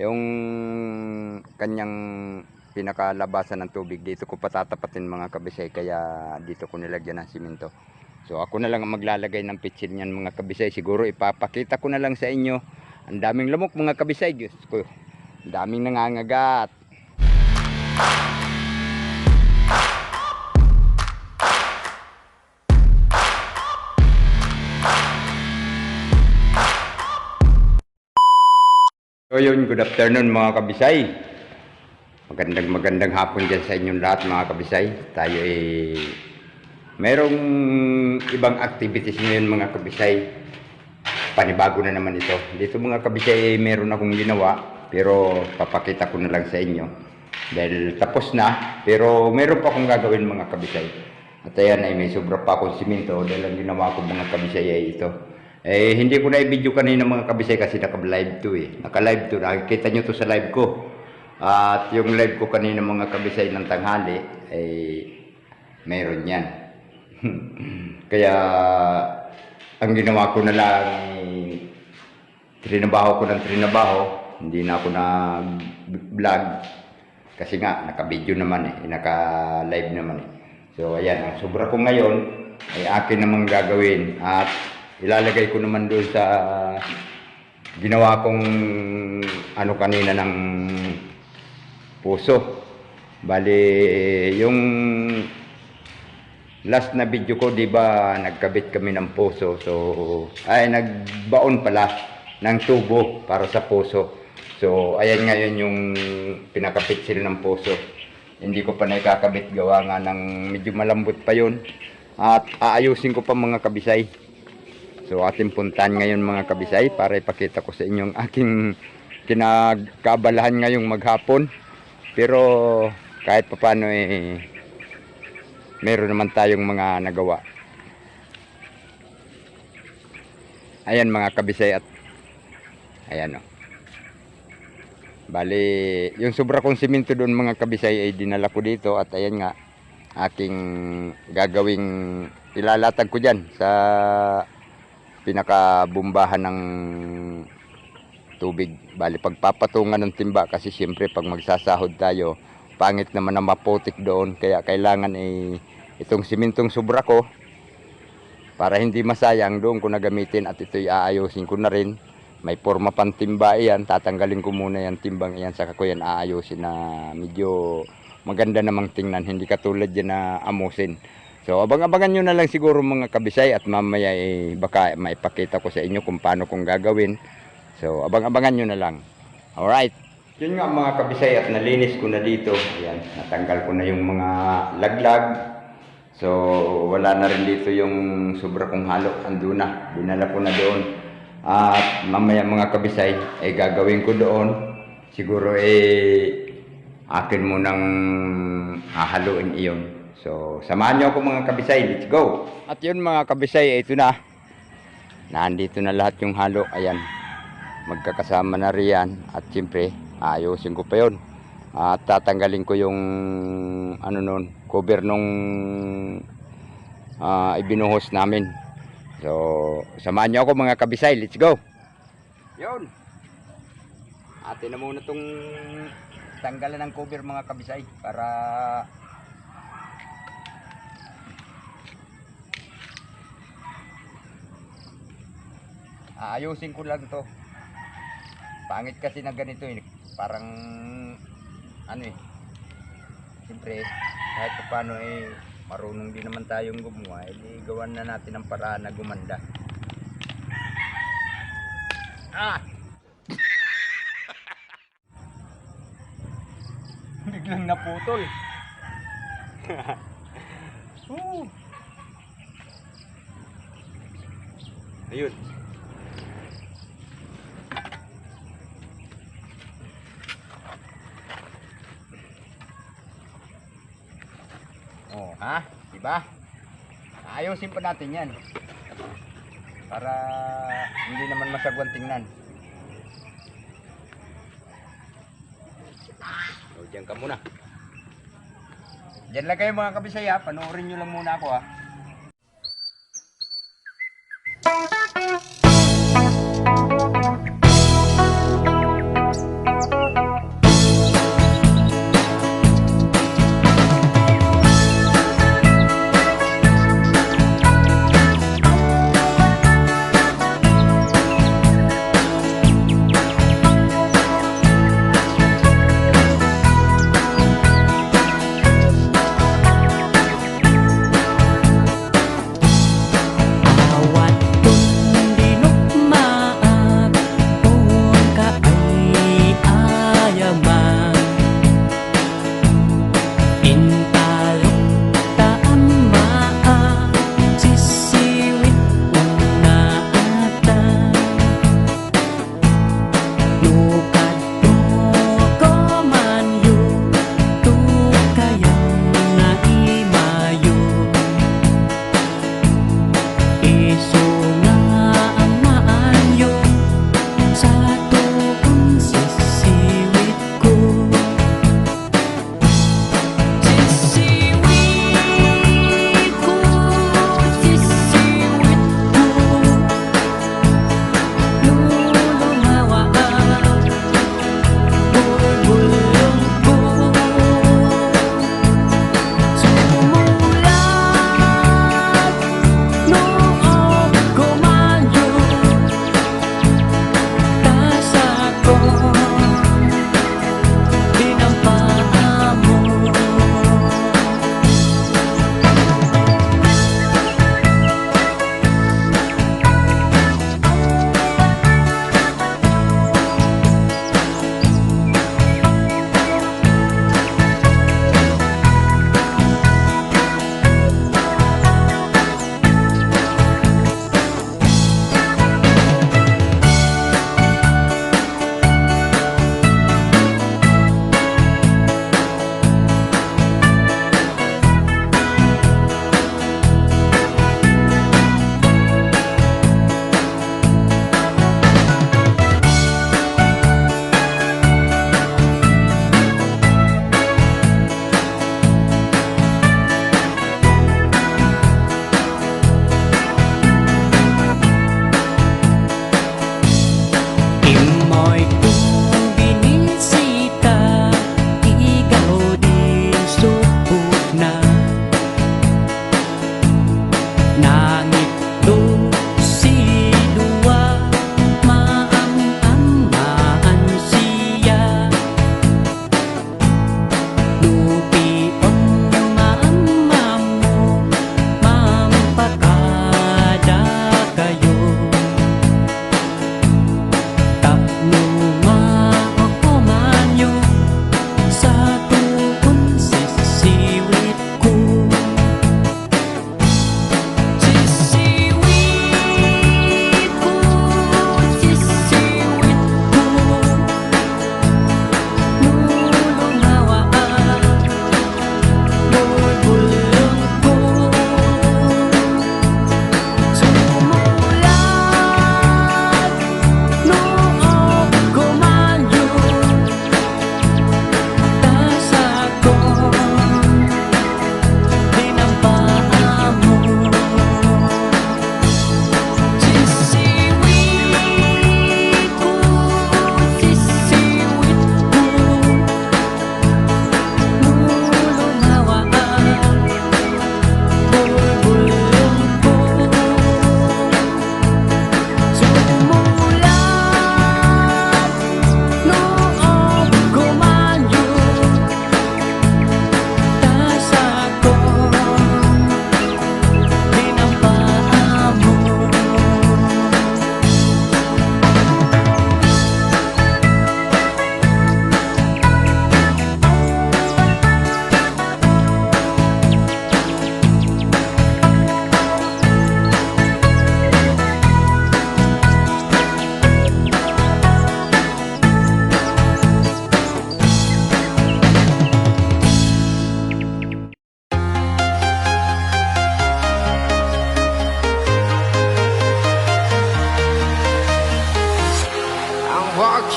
yung kanyang pinakalabasan ng tubig dito ko patatapatin mga kabisay kaya dito ko nilagyan ng simento. So ako na lang ang maglalagay ng pitchin niyan mga kabisay. Siguro ipapakita ko na lang sa inyo. Ang daming lamok mga kabisay Diyos ko. Ang daming nangangagat yun, good afternoon mga kabisay. Magandang magandang hapon dyan sa inyong lahat mga kabisay. Tayo ay merong ibang activities ngayon mga kabisay. Panibago na naman ito. Dito mga kabisay ay meron akong ginawa pero papakita ko na lang sa inyo. Dahil tapos na pero meron pa akong gagawin mga kabisay. At ayan ay may sobra pa akong simento dahil ang ginawa ko mga kabisay ay ito. Eh, hindi ko na i-video kanina mga kabisay kasi naka-live to eh. Naka-live to. Nakikita nyo to sa live ko. At yung live ko kanina mga kabisay ng tanghali, ay meron yan. Kaya, ang ginawa ko na lang, ay, trinabaho ko ng trinabaho. Hindi na ako na-vlog. Kasi nga, naka-video naman eh. Naka-live naman eh. So, ayan. Ang sobra ko ngayon, ay akin namang gagawin. At ilalagay ko naman doon sa ginawa kong ano kanina ng puso. Bali, yung last na video ko, di ba, nagkabit kami ng puso. So, ay, nagbaon pala ng tubo para sa puso. So, ayan ngayon yung pinakapit sila ng puso. Hindi ko pa naikakabit gawa nga ng medyo malambot pa yun. At aayusin ko pa mga kabisay. So ating puntahan ngayon mga kabisay para ipakita ko sa inyong aking kinagkabalahan ngayong maghapon. Pero kahit papano eh meron naman tayong mga nagawa. Ayan mga kabisay at ayan o. Bali, yung sobra kong simento doon mga kabisay ay dinala ko dito at ayan nga aking gagawing ilalatag ko dyan sa pinakabumbahan ng tubig. Bali, pagpapatungan ng timba kasi siyempre pag magsasahod tayo, pangit naman na maputik doon. Kaya kailangan ay itong simintong sobra ko para hindi masayang doon ko na gamitin at ito'y aayusin ko na rin. May forma pang timba iyan, tatanggalin ko muna yung timbang iyan, saka ko yan aayusin na medyo maganda namang tingnan, hindi katulad yan na amusin. So abang-abangan nyo na lang siguro mga kabisay at mamaya eh, baka maipakita ko sa inyo kung paano kong gagawin. So abang-abangan nyo na lang. Alright. Yun nga mga kabisay at nalinis ko na dito. Ayan, natanggal ko na yung mga laglag. So wala na rin dito yung sobra kong halo. Ando na. Dinala ko na doon. At mamaya mga kabisay ay gagawin ko doon. Siguro eh akin mo nang hahaluin iyon. So, samahan niyo ako mga kabisay. Let's go! At yun mga kabisay, ito na. Nandito na lahat yung halo. Ayan. Magkakasama na riyan. At siyempre, ayusin ko pa yun. At tatanggalin ko yung ano nun, cover nung ah, ibinuhos namin. So, samahan niyo ako mga kabisay. Let's go! Yun! Atin na muna tong tanggalan ng cover mga kabisay para Aayusin ko lang to. Pangit kasi na ganito eh. Parang ano eh. Siyempre, kahit pa paano eh marunong din naman tayong gumawa, eh gawan na natin ang paraan na gumanda. Ah! Biglang naputol. Ayun. Oh, ha? Diba? Ayusin pa natin yan. Para hindi naman masagwan tingnan. O, dyan ka muna. Diyan lang kayo mga kabisaya. Panoorin nyo lang muna ako ha.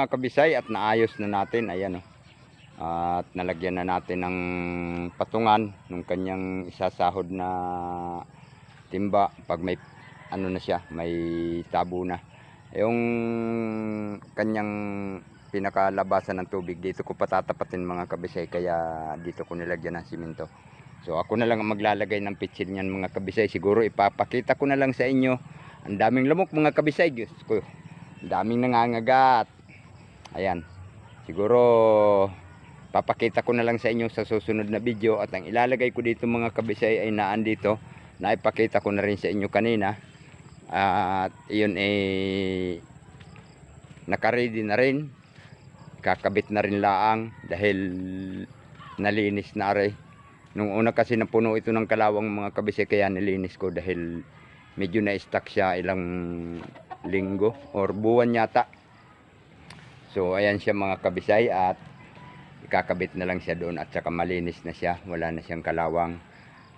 Mga kabisay at naayos na natin ayan oh. At nalagyan na natin ng patungan nung kanyang isasahod na timba pag may ano na siya, may tabo na. Yung kanyang pinakalabasan ng tubig dito ko patatapatin mga kabisay kaya dito ko nilagyan ng simento. So ako na lang ang maglalagay ng pitsil niyan mga kabisay. Siguro ipapakita ko na lang sa inyo. Ang daming lamok mga kabisay. Diyos ko. Ang daming nangangagat. Ayan. Siguro papakita ko na lang sa inyo sa susunod na video at ang ilalagay ko dito mga kabisay ay naan dito na ipakita ko na rin sa inyo kanina. At iyon ay nakaready na rin. Kakabit na rin laang dahil nalinis na rin nung una kasi napuno ito ng kalawang mga kabisay kaya nilinis ko dahil medyo na-stuck siya ilang linggo or buwan yata So ayan siya mga kabisay at ikakabit na lang siya doon at saka malinis na siya. Wala na siyang kalawang.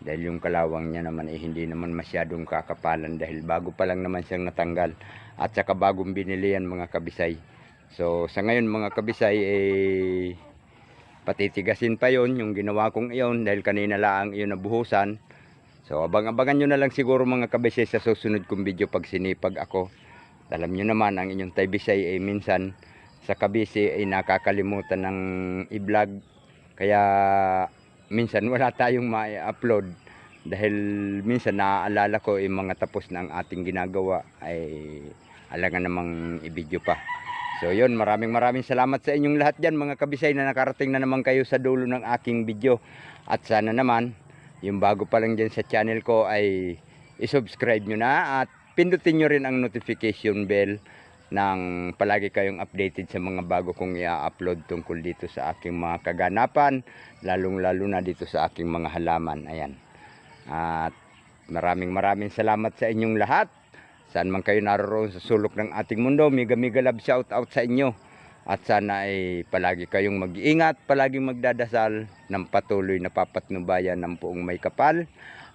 Dahil yung kalawang niya naman eh hindi naman masyadong kakapalan dahil bago pa lang naman siyang natanggal. At saka bagong binili yan mga kabisay. So sa ngayon mga kabisay eh patitigasin pa yon yung ginawa kong iyon dahil kanina lang iyon nabuhusan. So abang-abangan nyo na lang siguro mga kabisay sa susunod kong video pag sinipag ako. Alam nyo naman ang inyong taybisay ay minsan sa kabisi ay nakakalimutan ng i-vlog. Kaya minsan wala tayong ma-upload. Dahil minsan naaalala ko yung mga tapos ang ating ginagawa ay alangan namang i-video pa. So yun maraming maraming salamat sa inyong lahat dyan mga kabisay na nakarating na naman kayo sa dulo ng aking video. At sana naman yung bago pa lang dyan sa channel ko ay isubscribe nyo na at pindutin nyo rin ang notification bell nang palagi kayong updated sa mga bago kong i-upload tungkol dito sa aking mga kaganapan, lalong-lalo na dito sa aking mga halaman. Ayan. At maraming maraming salamat sa inyong lahat. Saan man kayo naroon sa sulok ng ating mundo, miga miga love shout out sa inyo. At sana ay palagi kayong mag-iingat, palaging magdadasal ng patuloy na papatnubayan ng puong may kapal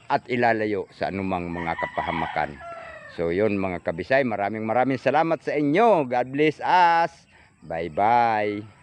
at ilalayo sa anumang mga kapahamakan. So yun mga kabisay, maraming maraming salamat sa inyo. God bless us. Bye bye.